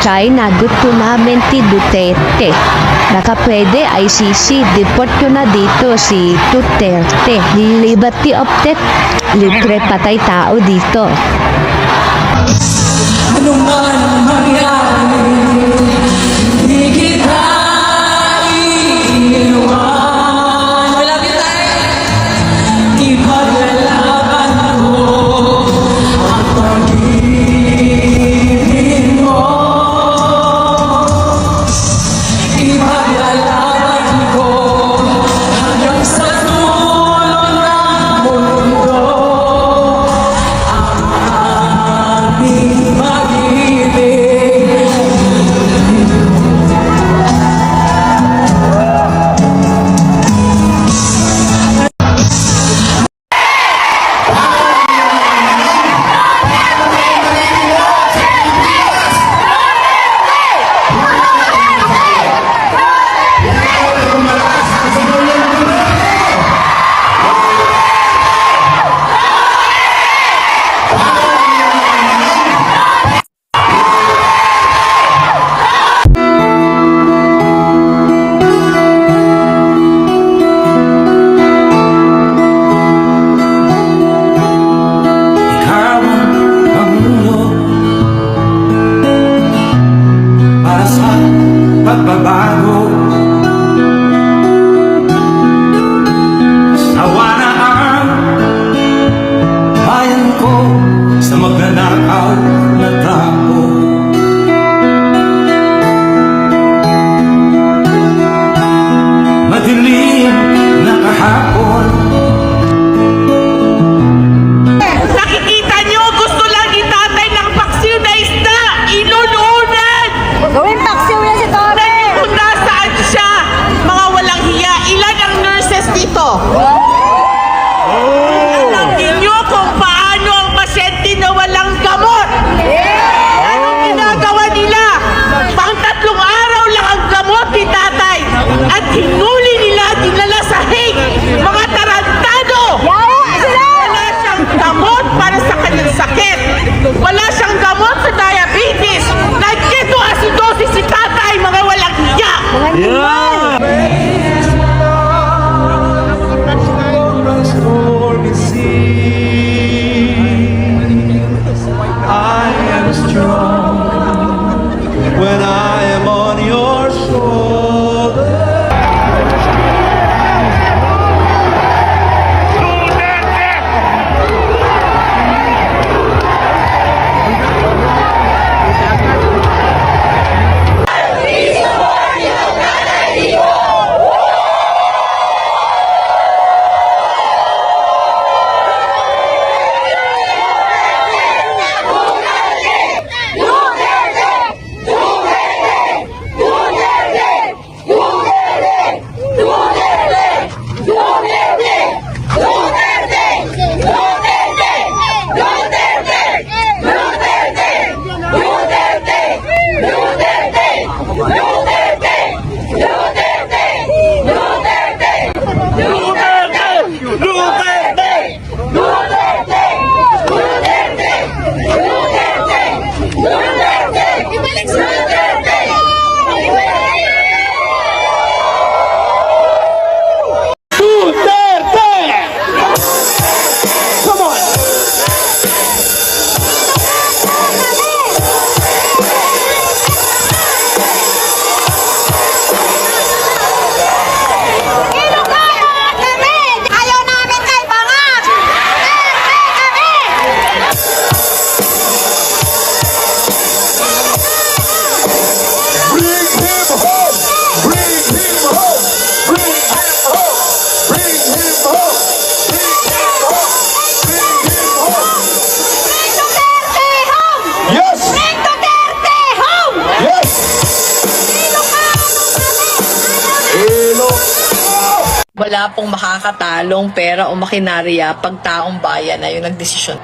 China gusto namin ti Duterte. Nakapwede ICC, deport ko na dito si Duterte. Liberty of death, libre patay tao dito. mahal na na kahapon. Nakikita nyo, gusto lang itatay ng paksiw na isda. Inununan! Gawin paksiw na si Tore. Naipunta saan siya hiya Ilan ang nurses dito? Wala pong makakatalong pera o makinarya pag taong bayan na yung nagdesisyon.